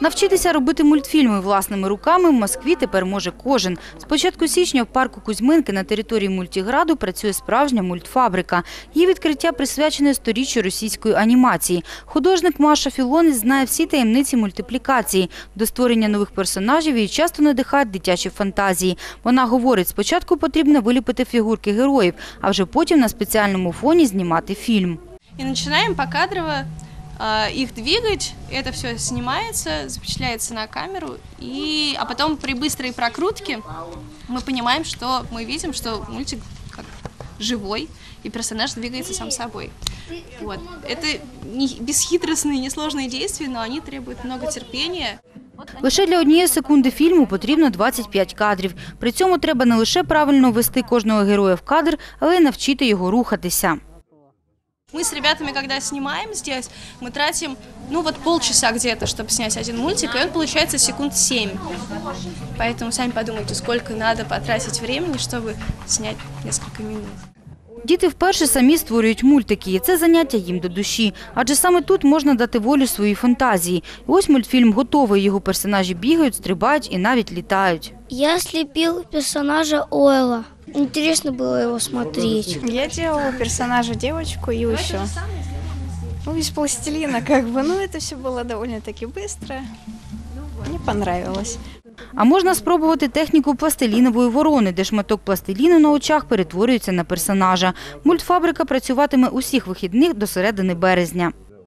Навчитися робити мультфільми власними руками в Москві тепер може кожен. З початку січня в парку Кузьминки на території мультиграду працює справжня мультфабрика. Її відкриття присвячене сторіччю російської анімації. Художник Маша Філонець знає всі таємниці мультиплікації. До створення нових персонажів її часто надихають дитячі фантазії. Вона говорить, спочатку потрібно виліпити фігурки героїв, а вже потім на спеціальному фоні знімати фільм. И начинаем покадрово их двигать. Это все снимается, запечатляется на камеру. И, а потом при быстрой прокрутке мы понимаем, что мы видим, что мультик как живой, и персонаж двигается сам собой. Вот. Это не бесхитростные, несложные действия, но они требуют много терпения. Лише для однієї секунди фільму потрібно 25 кадрів. При цьому треба не лише правильно ввести кожного героя в кадр, але й навчити його рухатися. Мы с ребятами, когда снимаем здесь, мы тратим, ну вот полчаса где-то, чтобы снять один мультик, и он получается секунд 7. Поэтому сами подумайте, сколько надо потратить времени, чтобы снять несколько минут. Діти вперше самі створюють мультики, і це заняття їм до душі. Адже саме тут можна дати волю своїй фантазії. І ось мультфільм готовий, його персонажі бігають, стрибають і навіть літають. Я слепил персонажа Ойла. Интересно было его смотреть. Я делала персонажа девочку и еще. Ну, из пластилина как бы. Ну, это все было довольно-таки быстро. Мне понравилось. А можна спробувати техніку пластилінової ворони, де шматок пластиліну на очах перетворюється на персонажа. Мультфабрика працюватиме усіх вихідних до середини березня.